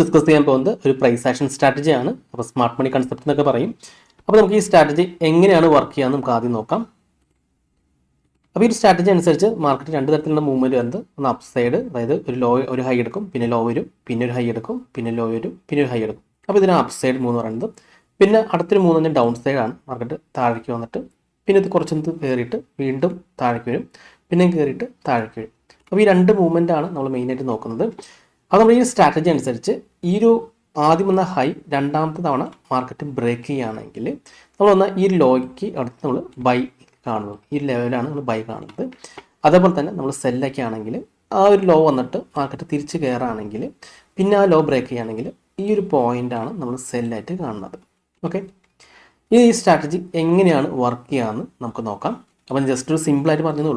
Discuss ചെയ്യാൻ പോകുന്നത് ഒരു പ്രൈസ് ആക്ഷൻ സ്ട്രാറ്റജിയാണ് അപ്പോൾ സ്മാർട്ട് മണി കൺസെപ്റ്റ് എന്നൊക്കെ പറയും. അപ്പോൾ നമുക്ക് ഈ സ്ട്രാറ്റജി എങ്ങനെയാണ് വർക്ക് ചെയ്യുക നമുക്ക് ആദ്യം നോക്കാം. അപ്പോൾ ഈ ഒരു സ്ട്രാറ്റജി അനുസരിച്ച് മാർക്കറ്റ് രണ്ട് തരത്തിലുള്ള മൂവ്മെന്റ് വരുന്നത്. ഒന്ന് അപ് സൈഡ് അതായത് ഒരു ലോ ഒരു ഹൈ എടുക്കും പിന്നെ ലോ വരും പിന്നെ ഒരു ഹൈ എടുക്കും പിന്നെ ലോ വരും പിന്നെ ഒരു ഹൈ എടുക്കും. അപ്പോൾ ഇതിന് അപ് സൈഡ് മൂന്ന് പറയുന്നത്. പിന്നെ അടുത്തൊരു തന്നെ ഡൗൺ സൈഡാണ് മാർക്കറ്റ് താഴേക്ക് വന്നിട്ട് പിന്നെ ഇത് കുറച്ചൊന്ന് കയറിയിട്ട് വീണ്ടും താഴേക്ക് വരും. പിന്നെയും കയറിയിട്ട് താഴേക്ക് വരും. അപ്പോൾ ഈ രണ്ട് മൂവ്മെന്റ് ആണ് നമ്മൾ മെയിനായിട്ട് നോക്കുന്നത്. അപ്പോൾ നമ്മൾ ഈ സ്ട്രാറ്റജി അനുസരിച്ച് ഈ ഒരു ആദ്യം വന്ന ഹൈ രണ്ടാമത്തെ തവണ മാർക്കറ്റ് ബ്രേക്ക് ചെയ്യുകയാണെങ്കിൽ നമ്മൾ വന്ന ഈ ലോയ്ക്ക് അടുത്ത് നമ്മൾ ബൈ കാണുന്നത് ഈ ലെവലാണ് നമ്മൾ ബൈ കാണുന്നത്. അതേപോലെ തന്നെ നമ്മൾ സെല്ലൊക്കെ ആണെങ്കിൽ ആ ഒരു ലോ വന്നിട്ട് മാർക്കറ്റ് തിരിച്ച് കയറുകയാണെങ്കിൽ പിന്നെ ആ ലോ ബ്രേക്ക് ചെയ്യുകയാണെങ്കിൽ ഈ ഒരു പോയിന്റാണ് നമ്മൾ സെല്ലായിട്ട് കാണുന്നത്. ഓക്കെ ഈ സ്ട്രാറ്റജി എങ്ങനെയാണ് വർക്ക് ചെയ്യാമെന്ന് നമുക്ക് നോക്കാം. അപ്പം ജസ്റ്റ് ഒരു സിമ്പിളായിട്ട് പറഞ്ഞതേ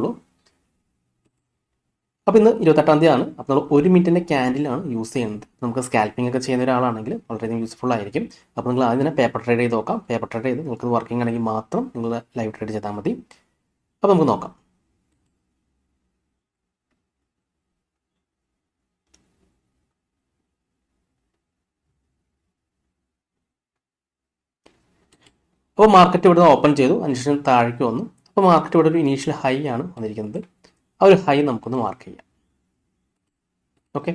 അപ്പോൾ ഇന്ന് ഇരുപത്തെട്ടാം തീയതിയാണ് അപ്പോൾ നമ്മൾ ഒരു മിനിറ്റിന്റെ ക്യാൻഡിലാണ് യൂസ് ചെയ്യുന്നത്. നമുക്ക് സ്കാൽപ്പിംഗ് ഒക്കെ ചെയ്യുന്ന ഒരാളാണെങ്കിൽ വളരെയധികം യൂസ്ഫുൾ ആയിരിക്കും. അപ്പോൾ നിങ്ങൾ ആദ്യം തന്നെ പേപ്പർ ട്രേഡ് ചെയ്ത് നോക്കാം. പേപ്പർ ട്രേഡ് ചെയ്ത് നിങ്ങൾക്ക് വർക്കിംഗ് ആണെങ്കിൽ മാത്രം നിങ്ങൾ ലൈവ് ട്രേഡ് ചെയ്താൽ മതി. അപ്പോൾ നമുക്ക് നോക്കാം. അപ്പോൾ മാർക്കറ്റ് ഇവിടെ ഓപ്പൺ ചെയ്തു. അതിനുശേഷം താഴേക്ക് വന്നു. അപ്പോൾ മാർക്കറ്റ് ഇവിടെ ഒരു ഇനീഷ്യൽ ഹൈ ആണ് വന്നിരിക്കുന്നത്. ആ ഒരു ഹൈ നമുക്കൊന്ന് മാർക്ക് ചെയ്യാം. ഓക്കെ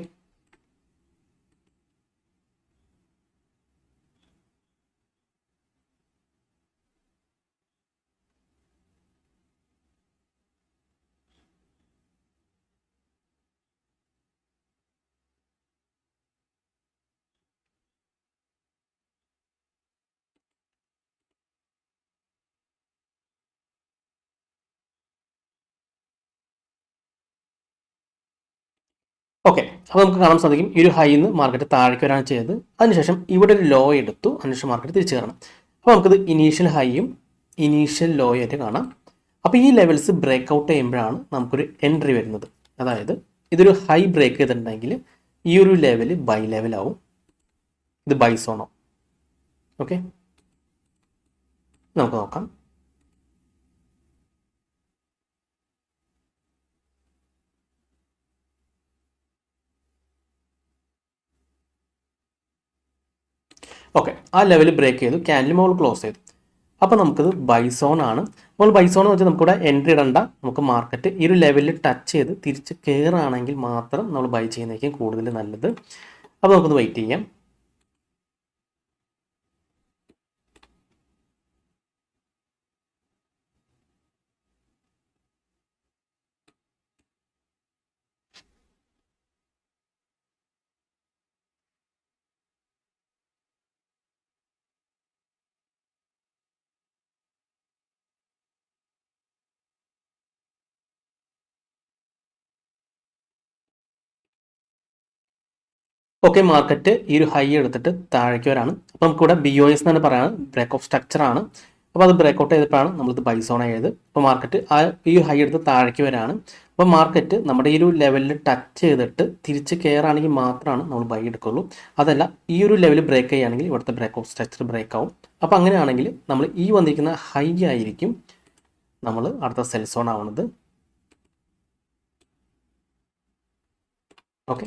ഓക്കെ അപ്പോൾ നമുക്ക് കാണാൻ സാധിക്കും ഈ ഒരു ഹൈ ഹൈന്ന് മാർക്കറ്റ് താഴേക്ക് വരാണ് ചെയ്തത്. അതിനുശേഷം ഇവിടെ ഒരു ലോ എടുത്തു അതിനുശേഷം മാർക്കറ്റ് തിരിച്ചു കയറണം. അപ്പോൾ നമുക്കത് ഇനീഷ്യൽ ഹൈയും ഇനീഷ്യൽ ലോയും ആയിട്ട് കാണാം. അപ്പോൾ ഈ ലെവൽസ് ബ്രേക്ക് ഔട്ട് ചെയ്യുമ്പോഴാണ് നമുക്കൊരു എൻട്രി വരുന്നത്. അതായത് ഇതൊരു ഹൈ ബ്രേക്ക് ചെയ്തിട്ടുണ്ടെങ്കിൽ ഈ ഒരു ലെവൽ ബൈ ലെവലാവും ഇത് ബൈ സോണോ ഓക്കെ നമുക്ക് നോക്കാം ഓക്കെ ആ ലെവൽ ബ്രേക്ക് ചെയ്തു ക്യാൻഡിൽ മോൾ ക്ലോസ് ചെയ്തു. അപ്പോൾ നമുക്കിത് ബൈസോൺ ആണ്. അപ്പോൾ ബൈസോൺ എന്ന് വെച്ചാൽ നമുക്കിവിടെ എൻട്രി ഇടണ്ട. നമുക്ക് മാർക്കറ്റ് ഈ ഒരു ലെവലിൽ ടച്ച് ചെയ്ത് തിരിച്ച് കയറുകയാണെങ്കിൽ മാത്രം നമ്മൾ ബൈ ചെയ്യുന്നതായിരിക്കും കൂടുതൽ നല്ലത്. അപ്പോൾ നമുക്കൊന്ന് വെയിറ്റ് ചെയ്യാം. ഓക്കെ മാർക്കറ്റ് ഈ ഒരു ഹൈ എടുത്തിട്ട് താഴേക്ക് വരാണ്. അപ്പോൾ നമുക്കിവിടെ ബി ഒ എസ് എന്നാണ് പറയുന്നത് ബ്രേക്ക് ഓഫ് സ്ട്രക്ചർ ആണ്. അപ്പോൾ അത് ബ്രേക്ക് ഔട്ട് ചെയ്തപ്പോഴാണ് നമ്മളിത് ബൈസോൺ ആയത്. അപ്പോൾ മാർക്കറ്റ് ആ ഈ ഒരു ഹൈ എടുത്ത് താഴേക്ക് വരാണ്. അപ്പോൾ മാർക്കറ്റ് നമ്മുടെ ഈ ഒരു ലെവലിൽ ടച്ച് ചെയ്തിട്ട് തിരിച്ച് കയറുകയാണെങ്കിൽ മാത്രമാണ് നമ്മൾ ബൈ എടുക്കുള്ളൂ. അതല്ല ഈ ഒരു ലെവൽ ബ്രേക്ക് ചെയ്യുകയാണെങ്കിൽ ഇവിടുത്തെ ബ്രേക്ക് ഓഫ് സ്ട്രക്ചർ ബ്രേക്ക് ആവും. അപ്പോൾ അങ്ങനെയാണെങ്കിൽ നമ്മൾ ഈ വന്നിരിക്കുന്ന ഹൈ ആയിരിക്കും നമ്മൾ അടുത്ത സെൽ സോൺ ആവുന്നത്. ഓക്കെ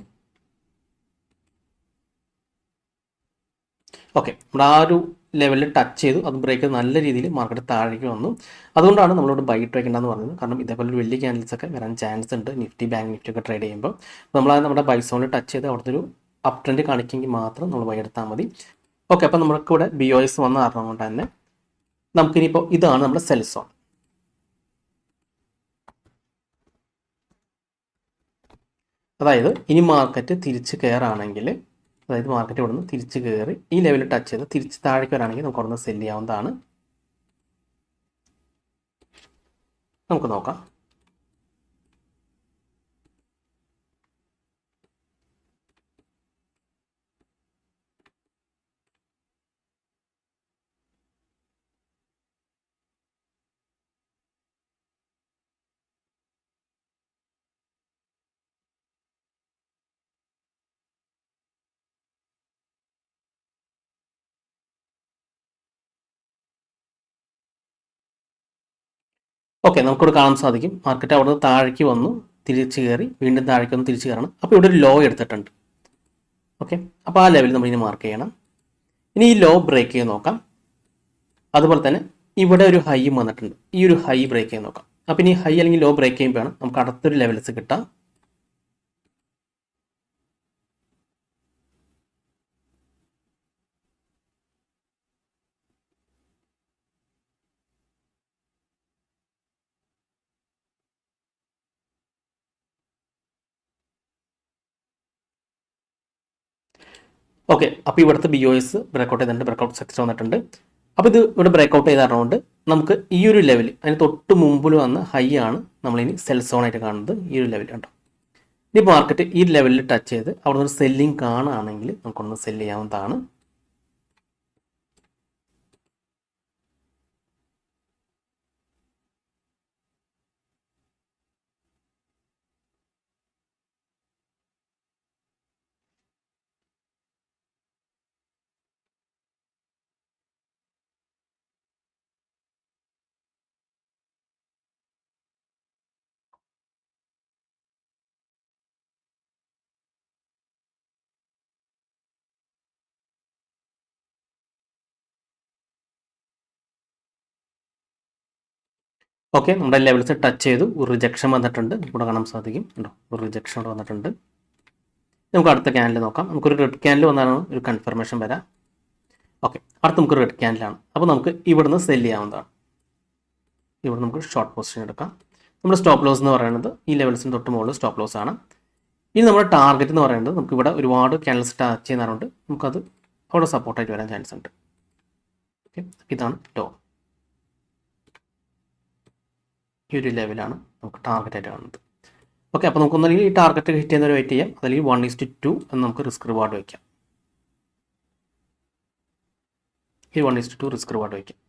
ഓക്കെ നമ്മുടെ ആ ഒരു ലെവലിൽ ടച്ച് ചെയ്തു അത് ബ്രേക്ക് നല്ല രീതിയിൽ മാർക്കറ്റ് താഴേക്ക് വന്നു. അതുകൊണ്ടാണ് നമ്മളോട് ബൈ ഇട്ട് വെക്കേണ്ടതെന്ന് പറഞ്ഞത്. കാരണം ഇതേപോലെ വലിയ ക്യാൻഡിൽസ് ഒക്കെ വരാൻ ചാൻസ് ഉണ്ട് നിഫ്റ്റി ബാങ്ക് നിഫ്റ്റി ഒക്കെ ട്രേഡ് ചെയ്യുമ്പോൾ നമ്മൾ നമ്മുടെ ബൈ സോണിൽ ടച്ച് ചെയ്ത് അവിടുത്തെ ഒരു അപ് ട്രെൻഡ് കാണിക്കുമെങ്കിൽ മാത്രം നമ്മൾ ബൈ എടുത്താൽ മതി. ഓക്കെ അപ്പോൾ നമുക്ക് ഇവിടെ ബി ഒ എസ് വന്ന കാരണം കൊണ്ട് തന്നെ നമുക്കിനിയിപ്പോൾ ഇതാണ് നമ്മുടെ സെൽ സോൺ അതായത് ഇനി മാർക്കറ്റ് തിരിച്ച് കയറാണെങ്കിൽ അതായത് മാർക്കറ്റ് ഇവിടെ നിന്ന് തിരിച്ച് കയറി ഈ ലെവലിൽ ടച്ച് ചെയ്ത് തിരിച്ച് താഴേക്ക് വരാണെങ്കിൽ നമുക്ക് അവിടെ നിന്ന് സെൽ ചെയ്യാവുന്നതാണ്. നമുക്ക് നോക്കാം. ഓക്കെ നമുക്കിവിടെ കാണാൻ സാധിക്കും. മാർക്കറ്റ് അവിടെ നിന്ന് താഴേക്ക് വന്നു തിരിച്ച് കയറി വീണ്ടും താഴേക്ക് വന്ന് തിരിച്ച് കയറണം. അപ്പോൾ ഇവിടെ ഒരു ലോ എടുത്തിട്ടുണ്ട്. ഓക്കെ അപ്പോൾ ആ ലെവലിൽ നമ്മൾ ഇനി മാർക്ക് ചെയ്യണം. ഇനി ഈ ലോ ബ്രേക്ക് ചെയ്ത് നോക്കാം. അതുപോലെ തന്നെ ഇവിടെ ഒരു ഹൈയും വന്നിട്ടുണ്ട്. ഈ ഒരു ഹൈ ബ്രേക്ക് ചെയ്ത് നോക്കാം. അപ്പോൾ ഇനി ഹൈ അല്ലെങ്കിൽ ലോ ബ്രേക്ക് ചെയ്യുമ്പോഴാണ് നമുക്ക് അടുത്തൊരു ലെവൽസ് കിട്ടാം. ഓക്കെ അപ്പോൾ ഇവിടുത്തെ ബി ഒ എസ് ബ്രേക്കൗട്ട് ചെയ്തിട്ടുണ്ട് ബ്രേക്കൗട്ട് സെക്ഷൻ വന്നിട്ടുണ്ട്. അപ്പോൾ ഇത് ഇവിടെ ബ്രേക്കൗട്ട് ചെയ്തതുകൊണ്ട് നമുക്ക് ഈ ഒരു ലെവൽ അതിന് തൊട്ട് മുമ്പിൽ വന്ന ഹൈ ആണ് നമ്മളിനി സെൽ സോൺ ആയിട്ട് കാണുന്നത് ഈ ഒരു ലെവൽ കണ്ടോ? ഇനി മാർക്കറ്റ് ഈ ലെവലിൽ ടച്ച് ചെയ്ത് അവിടെ ഒരു സെല്ലിങ് കാണുകയാണെങ്കിൽ നമുക്കൊന്ന് സെല്ല് ചെയ്യാവുന്നതാണ്. ഓക്കെ നമ്മുടെ ലെവൽസ് ടച്ച് ചെയ്തു. ഒരു റിജക്ഷൻ വന്നിട്ടുണ്ട്. നമുക്ക് കാണാൻ സാധിക്കും. ഉണ്ടോ ഒരു റിജക്ഷൻ ഇവിടെ വന്നിട്ടുണ്ട്. നമുക്ക് അടുത്ത ക്യാനൽ നോക്കാം. നമുക്കൊരു റെഡ് ക്യാനിൽ വന്നാണ് ഒരു കൺഫർമേഷൻ വരാം. ഓക്കെ അടുത്ത നമുക്ക് റെഡ് ക്യാനലാണ് അപ്പോൾ നമുക്ക് ഇവിടുന്ന് സെൽ ചെയ്യാവുന്നതാണ്. ഇവിടെ നമുക്ക് ഷോർട്ട് പൊസിഷൻ എടുക്കാം. നമ്മുടെ സ്റ്റോപ്പ് ലോസ് എന്ന് പറയുന്നത് ഈ ലെവൽസിന് തൊട്ട് മുകളിൽ സ്റ്റോപ്പ് ലോസ് ആണ്. ഇനി നമ്മുടെ ടാർഗറ്റ് എന്ന് പറയുന്നത് നമുക്ക് ഇവിടെ ഒരുപാട് ക്യാനൽസ് ടച്ച് ചെയ്യുന്നതുകൊണ്ട് നമുക്കത് അവിടെ സപ്പോർട്ടായിട്ട് വരാൻ ചാൻസ് ഉണ്ട്. ഓക്കെ ഇതാണ് ലോ ഈ ഒരു ലെവലാണ് നമുക്ക് ടാർഗറ്റ് ആയിട്ട് കാണുന്നത്. ഓക്കെ അപ്പോൾ നമുക്ക് ഒന്നല്ലെങ്കിൽ ഈ ടാർഗറ്റ് ഹിറ്റ് ചെയ്യുന്നവരെ വെയിറ്റ് ചെയ്യാം. അതല്ലെങ്കിൽ വൺ ഈസ്റ്റ് ടു എന്ന് നമുക്ക് റിസ്ക് റിവാർഡ് വയ്ക്കാം. ഈ one is to two risk reward വയ്ക്കാം.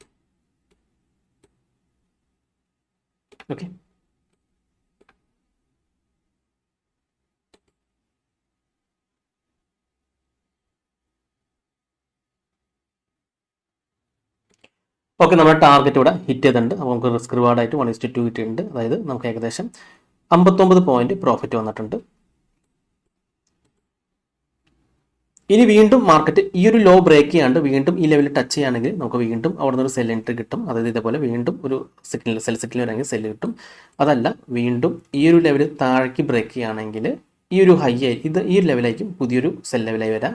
ഓക്കെ ഓക്കെ നമ്മുടെ ടാർഗറ്റ് ഇവിടെ ഹിറ്റ് ചെയ്തിട്ടുണ്ട്. അപ്പോൾ നമുക്ക് റിസ്ക് റിവാർഡായിട്ട് വൺ ഇസ്റ്റ് ടു കിട്ടിയിട്ടുണ്ട്. അതായത് നമുക്ക് ഏകദേശം അമ്പത്തൊമ്പത് പോയിന്റ് പ്രോഫിറ്റ് വന്നിട്ടുണ്ട്. ഇനി വീണ്ടും മാർക്കറ്റ് ഈ ഒരു ലോ ബ്രേക്ക് ചെയ്യാണ്ട് വീണ്ടും ഈ ലെവലിൽ ടച്ച് ചെയ്യുകയാണെങ്കിൽ നമുക്ക് വീണ്ടും അവിടെ നിന്ന് ഒരു സെൽ എൻട്രി കിട്ടും. അതായത് ഇതേപോലെ വീണ്ടും ഒരു സിഗ്നൽ സെൽ സിഗ്നൽ വരാമെങ്കിൽ സെല്ല് കിട്ടും. അതല്ല വീണ്ടും ഈ ഒരു ലെവലിൽ താഴേക്ക് ബ്രേക്ക് ചെയ്യുകയാണെങ്കിൽ ഈ ഒരു ഹൈ ആയി ഇത് ഈ ഒരു ലെവലായിരിക്കും പുതിയൊരു സെൽ ലെവലായി വരാം.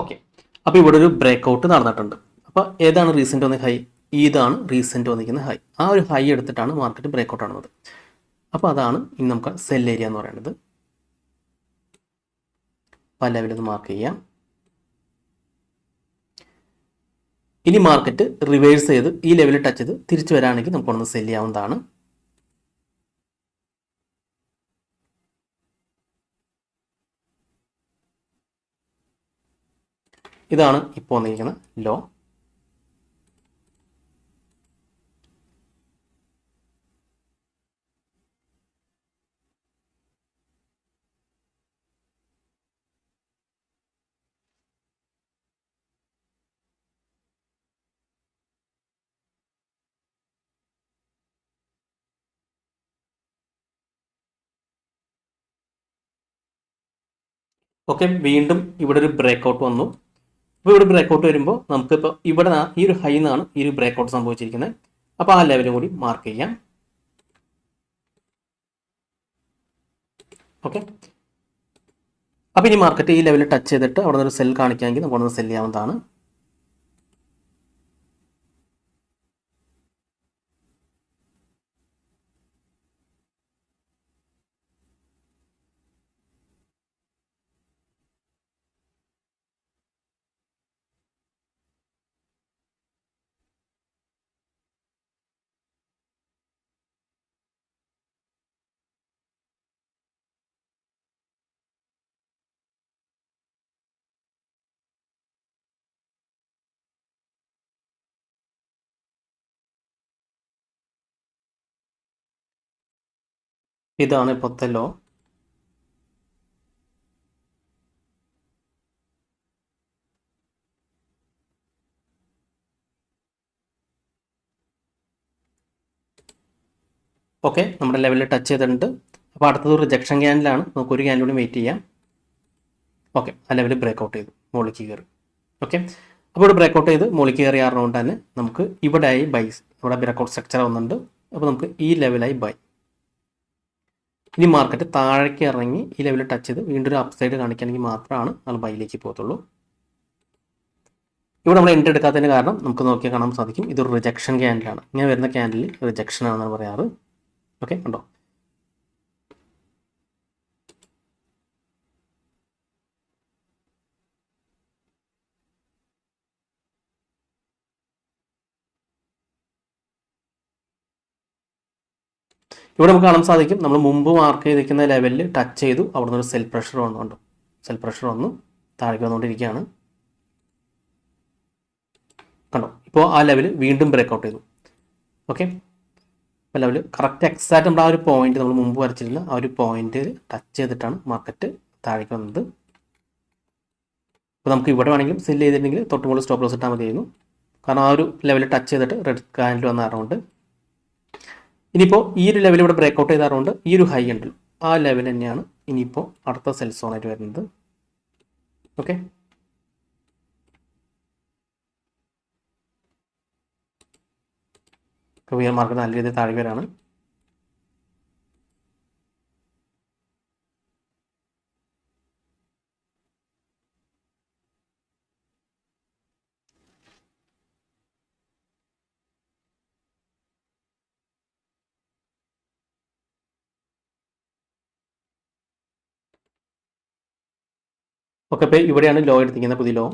ഓക്കെ അപ്പോൾ ഇവിടെ ഒരു ബ്രേക്ക് ഔട്ട് നടന്നിട്ടുണ്ട്. അപ്പോൾ ഏതാണ് റീസെന്റ് വന്ന ഹൈ ഇതാണ് റീസെന്റ് വന്നിരിക്കുന്ന ഹൈ ആ ഒരു ഹൈ എടുത്തിട്ടാണ് മാർക്കറ്റ് ബ്രേക്ക് ഔട്ട് ആണുന്നത് അപ്പോൾ അതാണ് ഇനി നമുക്ക് സെൽ ഏരിയ എന്ന് പറയുന്നത് പല മാർക്ക് ചെയ്യാം. ഇനി മാർക്കറ്റ് റിവേഴ്സ് ചെയ്ത് ഈ ലെവലിൽ ടച്ച് ചെയ്ത് തിരിച്ചു വരാണെങ്കിൽ നമുക്കൊന്ന് സെൽ ചെയ്യാവുന്നതാണ്. ഇതാണ് ഇപ്പോൾ വന്നിരിക്കുന്ന ലോ ഓക്കെ വീണ്ടും ഇവിടെ ഒരു ബ്രേക്ക് ഔട്ട് വന്നു. അപ്പോൾ ഇവിടെ ബ്രേക്ക് ഔട്ട് വരുമ്പോൾ നമുക്കിപ്പോൾ ഇവിടെ ഈ ഒരു ഹൈ നിന്നാണ് ഈ ഒരു ബ്രേക്ക് ഔട്ട് സംഭവിച്ചിരിക്കുന്നത് അപ്പോൾ ആ ലെവലും കൂടി മാർക്ക് ചെയ്യാം. ഓക്കെ അപ്പോൾ ഇനി മാർക്കറ്റ് ഈ ലെവലിൽ ടച്ച് ചെയ്തിട്ട് അവിടെ നിന്ന് ഒരു സെൽ കാണിക്കാമെങ്കിൽ നമുക്ക് അവിടെ നിന്ന് സെൽ ചെയ്യാവുന്നതാണ്. ഇതാണ് പൊത്തല്ലോ ഓക്കെ നമ്മുടെ ലെവലിൽ ടച്ച് ചെയ്തിട്ടുണ്ട്. അപ്പോൾ അടുത്തത് റിജക്ഷൻ ക്യാനിലാണ് നമുക്ക് ഒരു ക്യാൻഡിൽ കൂടി വെയിറ്റ് ചെയ്യാം. ഓക്കെ ആ ലെവലിൽ ബ്രേക്ക് ഔട്ട് ചെയ്തു. മുകളിലേക്ക് കയറി. ഓക്കെ അപ്പോൾ ഇവിടെ ബ്രേക്ക് ഔട്ട് ചെയ്ത് മുകളിലേക്ക് കയറി ആറുകൊണ്ട് തന്നെ നമുക്ക് ഇവിടെ ആയി ബൈസ് ഇവിടെ ബ്രേക്ക് ഔട്ട് സ്ട്രക്ചർ ആവുന്നുണ്ട് അപ്പോൾ നമുക്ക് ഈ ലെവലായി ബൈ ഇനി മാർക്കറ്റ് താഴേക്ക് ഇറങ്ങി ഈ ലെവലിൽ ടച്ച് ചെയ്ത് വീണ്ടും ഒരു അപ്സൈഡ് കാണിക്കുകയാണെങ്കിൽ മാത്രമാണ് നമ്മൾ ബൈയിലേക്ക് പോകത്തുള്ളൂ. ഇവിടെ നമ്മൾ എൻട്രി എടുക്കാത്തതിന് കാരണം നമുക്ക് നോക്കിയാൽ കാണാൻ സാധിക്കും. ഇതൊരു റിജക്ഷൻ ക്യാൻഡിലാണ് ഇങ്ങനെ വരുന്ന ക്യാൻഡിൽ റിജക്ഷൻ ആണെന്നാണ് പറയാറ്. ഓക്കെ ഉണ്ടോ ഇവിടെ നമുക്ക് കാണാൻ സാധിക്കും. നമ്മൾ മുമ്പ് മാർക്ക് ചെയ്തിരിക്കുന്ന ലെവലിൽ ടച്ച് ചെയ്തു. അവിടെ നിന്ന് ഒരു സെൽ പ്രഷർ വന്നുകൊണ്ട് സെൽ പ്രഷർ വന്നു. താഴേക്ക് വന്നുകൊണ്ടിരിക്കുകയാണ്. കണ്ടോ? ഇപ്പോൾ ആ ലെവൽ വീണ്ടും ബ്രേക്ക് ഔട്ട് ചെയ്തു. ഓക്കെ അപ്പോൾ ലെവൽ കറക്റ്റ് എക്സാക്റ്റ് നമ്മുടെ ആ ഒരു പോയിന്റ് നമ്മൾ മുമ്പ് വരച്ചിരുന്ന ആ ഒരു പോയിന്റ് ടച്ച് ചെയ്തിട്ടാണ് മാർക്കറ്റ് താഴേക്ക് വന്നത്. അപ്പോൾ നമുക്ക് ഇവിടെ വേണമെങ്കിലും സെൽ ചെയ്തിട്ടുണ്ടെങ്കിൽ തൊട്ട് മുകളിൽ സ്റ്റോപ്പ് ലോസ് ഇട്ടാൽ മതിയായിരുന്നു. കാരണം ആ ഒരു ലെവൽ ടച്ച് ചെയ്തിട്ട് റെഡ് കാൻഡിൽ വന്ന അറൗണ്ട് ഇനിയിപ്പോൾ ഈ ഒരു ലെവൽ ഇവിടെ ബ്രേക്ക് ഔട്ട് ചെയ്താറുണ്ട്. ഈ ഒരു ഹൈ ഉണ്ടല്ലോ. ആ ലെവൽ തന്നെയാണ് ഇനിയിപ്പോൾ അടുത്ത സെൽ സോണായിട്ട് വരുന്നത്. ഓക്കെ മാർക്കറ്റ് നല്ല രീതിയിൽ താഴെ വരാണ്. ഓക്കെ ഇപ്പോൾ ഇവിടെയാണ് ലോ എടുത്തിരിക്കുന്നത് പുതിയ ലോ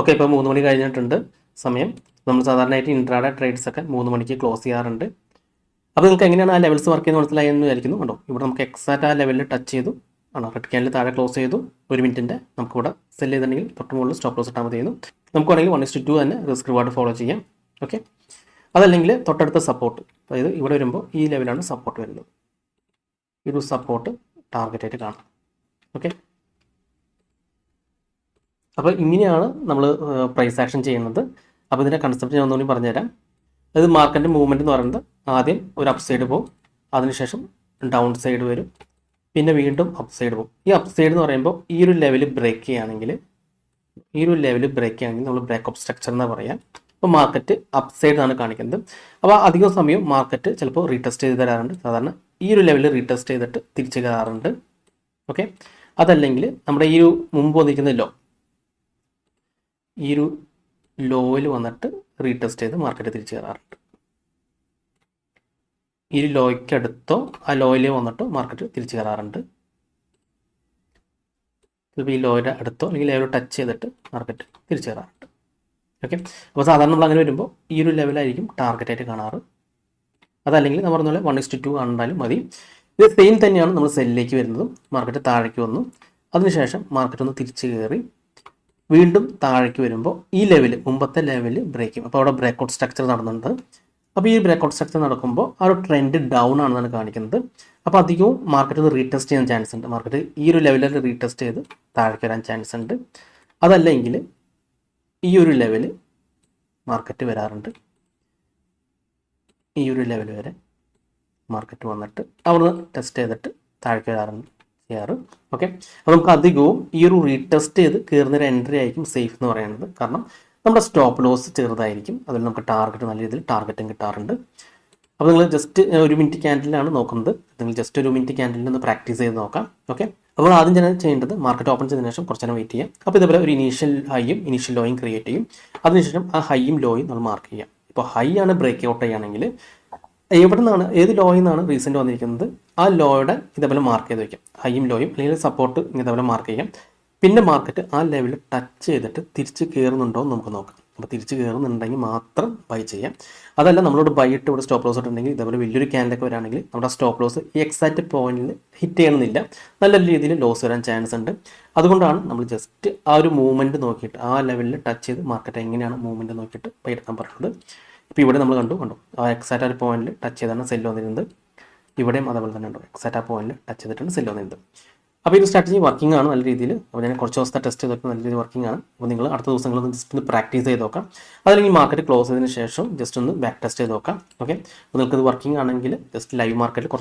ഓക്കെ ഇപ്പോൾ മൂന്ന് മണി കഴിഞ്ഞിട്ടുണ്ട് സമയം. നമ്മൾ സാധാരണയായിട്ട് ഇൻട്രാഡ ട്രേഡ്സ് ഒക്കെ മൂന്ന് മണിക്ക് ക്ലോസ് ചെയ്യാറുണ്ട്. അപ്പോൾ നിങ്ങൾക്ക് എങ്ങനെയാണ് ആ ലെവൽസ് വർക്ക് ചെയ്യുന്നത് മനസ്സിലായി എന്ന് വിചാരിക്കുന്നു. കണ്ടോ ഇവിടെ നമുക്ക് എക്സാക്റ്റ് ആ ലെവലിൽ ടച്ച് ചെയ്തു. ആണോ റെഡ് ക്യാനിൽ താഴെ ക്ലോസ് ചെയ്തു. ഒരു മിനിറ്റിന്റെ നമുക്കിവിടെ സെൽ ചെയ്തിട്ടുണ്ടെങ്കിൽ തൊട്ട് മുകളിൽ സ്റ്റോപ്പ് ലോസ് ഇട്ടാൽ മതിയായിരുന്നു നമുക്ക് വേണമെങ്കിൽ വൺ ഇസ്റ്റു ടു തന്നെ റിസ്ക് റിവാർഡ് ഫോളോ ചെയ്യാം. ഓക്കെ അതല്ലെങ്കിൽ തൊട്ടടുത്ത സപ്പോർട്ട് അതായത് ഇവിടെ വരുമ്പോൾ ഈ ലെവലാണ് സപ്പോർട്ട് വരുന്നത്. ഒരു സപ്പോർട്ട് ടാർഗറ്റായിട്ട് കാണാം. ഓക്കെ അപ്പോൾ ഇങ്ങനെയാണ് നമ്മൾ പ്രൈസ് ആക്ഷൻ ചെയ്യുന്നത്. അപ്പോൾ ഇതിന്റെ കൺസെപ്റ്റ് ഞാൻ ഒന്നുകൂടി പറഞ്ഞുതരാം. അത് മാർക്കറ്റ് മൂവ്മെന്റ് എന്ന് പറയുന്നത് ആദ്യം ഒരു അപ്പ് സൈഡ് പോകും അതിനുശേഷം ഡൗൺ സൈഡ് വരും. പിന്നെ വീണ്ടും അപ്പ് സൈഡ് പോകും ഈ അപ്പ് സൈഡ് എന്ന് പറയുമ്പോൾ ഈ ഒരു ലെവൽ ബ്രേക്ക് ചെയ്യുകയാണെങ്കിൽ ഈ ഒരു ലെവൽ ബ്രേക്ക് ചെയ്യുകയാണെങ്കിൽ നമ്മൾ ബ്രേക്ക് അപ്പ് സ്ട്രക്ചർ എന്ന് പറയാം. അപ്പോൾ മാർക്കറ്റ് അപ്പ് സൈഡ് ആണ് കാണിക്കുന്നത്. അപ്പോൾ അധികം സമയം മാർക്കറ്റ് ചിലപ്പോൾ റീടെസ്റ്റ് ചെയ്ത് തരാറുണ്ട്. സാധാരണ ഈ ഒരു ലെവലിൽ റീടെസ്റ്റ് ചെയ്തിട്ട് തിരിച്ചു കയറാറുണ്ട്. ഓക്കെ അതല്ലെങ്കിൽ നമ്മുടെ ഈ മുമ്പ് വന്നിരിക്കുന്ന ലോ ഈ ഒരു ലോയിൽ വന്നിട്ട് റീടെസ്റ്റ് ചെയ്ത് മാർക്കറ്റ് തിരിച്ചു കയറാറുണ്ട് ഈ ലോയ്ക്കടുത്തോ ആ ലോയിലേ വന്നിട്ടോ മാർക്കറ്റ് തിരിച്ചു കയറാറുണ്ട് ചിലപ്പോൾ ഈ ലോയുടെ അടുത്തോ അല്ലെങ്കിൽ ലെവൽ ടച്ച് ചെയ്തിട്ട് മാർക്കറ്റ് തിരിച്ചു കയറാറുണ്ട് ഓക്കെ അപ്പോൾ സാധാരണ നമ്മൾ അങ്ങനെ വരുമ്പോൾ ഈ ഒരു ലെവലായിരിക്കും ടാർഗറ്റായിട്ട് കാണാറ്. അതല്ലെങ്കിൽ നമ്മൾ പറഞ്ഞ പോലെ വൺ ഇസ്റ്റ് ടു കണ്ടാലും മതി. ഇത് സെയിം തന്നെയാണ് നമ്മൾ സെല്ലിലേക്ക് വരുന്നതും മാർക്കറ്റ് താഴേക്ക് വന്നു. അതിനുശേഷം മാർക്കറ്റ് ഒന്ന് തിരിച്ച് കയറി വീണ്ടും താഴേക്ക് വരുമ്പോൾ ഈ ലെവൽ മുമ്പത്തെ ലെവൽ ബ്രേക്ക് ചെയ്യും അപ്പോൾ അവിടെ ബ്രേക്ക് ഔട്ട് സ്ട്രക്ചർ നടന്നുണ്ട് അപ്പോൾ ഈ ബ്രേക്ക് ഔട്ട് സ്ട്രക്ചർ നടക്കുമ്പോൾ ആ ഒരു ട്രെൻഡ് ഡൗൺ ആണെന്നാണ് കാണിക്കുന്നത്. അപ്പോൾ അധികവും മാർക്കറ്റ് റീടെസ്റ്റ് ചെയ്യാൻ ചാൻസ് ഉണ്ട്. മാർക്കറ്റ് ഈ ഒരു ലെവലിൽ റീടെസ്റ്റ് ചെയ്ത് താഴേക്ക് വരാൻ ചാൻസ് ഉണ്ട്. അതല്ലെങ്കിൽ ഈ ഒരു ലെവൽ മാർക്കറ്റ് വരാറുണ്ട്. ഈ ഒരു ലെവൽ വരെ മാർക്കറ്റ് വന്നിട്ട് അവിടുന്ന് ടെസ്റ്റ് ചെയ്തിട്ട് താഴേക്ക് വരാറുണ്ട്. ചെയ്യാറ്. ഓക്കെ അപ്പോൾ നമുക്ക് അധികവും ഈ ഒരു റീടെസ്റ്റ് ചെയ്ത് കയറുന്നൊരു എൻട്രി ആയിരിക്കും സേഫ് എന്ന് പറയുന്നത്. കാരണം നമ്മുടെ സ്റ്റോപ്പ് ലോസ് ചെറുതായിരിക്കും. അതിൽ നമുക്ക് ടാർഗറ്റ് നല്ല രീതിയിൽ ടാർഗറ്റും കിട്ടാറുണ്ട്. അപ്പോൾ നിങ്ങൾ ജസ്റ്റ് ഒരു മിനിറ്റ് ക്യാൻഡിലാണ് നോക്കുന്നത്. നിങ്ങൾ ജസ്റ്റ് ഒരു മിനിറ്റ് ക്യാൻഡിലിൽ ഒന്ന് പ്രാക്ടീസ് ചെയ്ത് നോക്കാം. ഓക്കെ അപ്പോൾ ആദ്യം ഞാൻ ചെയ്യേണ്ടത് മാർക്കറ്റ് ഓപ്പൺ ചെയ്തതിനു ശേഷം കുറച്ച് നേരം വെയിറ്റ് ചെയ്യാം. അപ്പോൾ ഇതേപോലെ ഒരു ഇനീഷ്യൽ ഹൈയും ഇനീഷ്യൽ ലോയും ക്രിയേറ്റ് ചെയ്യും. അതിനുശേഷം ആ ഹൈയും ലോയും നമ്മൾ മാർക്ക് ചെയ്യാം. ഇപ്പോൾ ഹൈ ആണ് ബ്രേക്ക് ഔട്ട് ചെയ്യുകയാണെങ്കിൽ എവിടെ നിന്നാണ് ഏത് ലോയിൽ നിന്നാണ് റീസെന്റ് വന്നിരിക്കുന്നത്? ആ ലോയുടെ ഇതേപോലെ മാർക്ക് ചെയ്ത് വയ്ക്കാം ഹൈയും ലോയും അല്ലെങ്കിൽ സപ്പോർട്ട് ഇതേപോലെ മാർക്ക് ചെയ്യാം. പിന്നെ മാർക്കറ്റ് ആ ലെവലിൽ ടച്ച് ചെയ്തിട്ട് തിരിച്ച് കയറുന്നുണ്ടോ എന്ന് നമുക്ക് നോക്കാം. അപ്പോൾ തിരിച്ച് കയറുന്നുണ്ടെങ്കിൽ മാത്രം ബൈ ചെയ്യാം. അതല്ല നമ്മളോട് ബൈ ഇട്ട് ഇവിടെ സ്റ്റോപ്പ് ലോസ് ഇട്ടുണ്ടെങ്കിൽ ഇതേപോലെ വലിയൊരു ക്യാൻഡൊക്കെ വരാണെങ്കിൽ നമ്മുടെ സ്റ്റോപ്പ് ലോസ് ഈ എക്സാക്റ്റ് പോയിന്റിൽ ഹിറ്റ് ചെയ്യണമെന്നില്ല. നല്ല രീതിയിൽ ലോസ് വരാൻ ചാൻസ് ഉണ്ട്. അതുകൊണ്ടാണ് നമ്മൾ ജസ്റ്റ് ആ ഒരു മൂവ്മെന്റ് നോക്കിയിട്ട് ആ ലെവലിൽ ടച്ച് ചെയ്ത് മാർക്കറ്റ് എങ്ങനെയാണ് മൂവ്മെന്റ് നോക്കിയിട്ട് ബൈ എടുക്കാൻ പറയുന്നത് ഇപ്പോൾ ഇവിടെ നമ്മൾ കണ്ടു കണ്ടു. ആ എക്സാക്റ്റ് ആ ഒരു പോയിന്റിൽ ടച്ച് ചെയ്താണ് സെല്ല് വന്നിരുന്നത്. ഇവിടെയും അതേപോലെ തന്നെ ഉണ്ട്. എക്സാക്റ്റ് ആ പോയിന്റിൽ ടച്ച് ചെയ്തിട്ടുണ്ട് സെല്ലോ വന്നിരുന്നത് അപ്പോൾ ഈ സ്ട്രാറ്റജി വർക്കിംഗ് ആണ് നല്ല രീതിയിൽ. അപ്പോൾ ഞാൻ കുറച്ച് ദിവസത്തെ ടെസ്റ്റ് ചെയ്തൊക്കെ നല്ല രീതിയിൽ വർക്കിംഗ് ആണ്. അപ്പോൾ നിങ്ങൾ അടുത്ത ദിവസങ്ങളിൽ ജസ്റ്റ് ഒന്ന് പ്രാക്ടീസ് ചെയ്ത് നോക്കാം. അതല്ലെങ്കിൽ മാർക്കറ്റ് ക്ലോസ് ചെയ്തതിന് ശേഷം ജസ്റ്റ് ഒന്ന് ബാക്ക് ടെസ്റ്റ് ചെയ്ത് നോക്കാം. ഓക്കെ അപ്പോൾ നിങ്ങൾക്ക് ഇത് വർക്കിംഗ് ആണെങ്കിൽ ജസ്റ്റ് ലൈവ് മാർക്കറ്റിൽ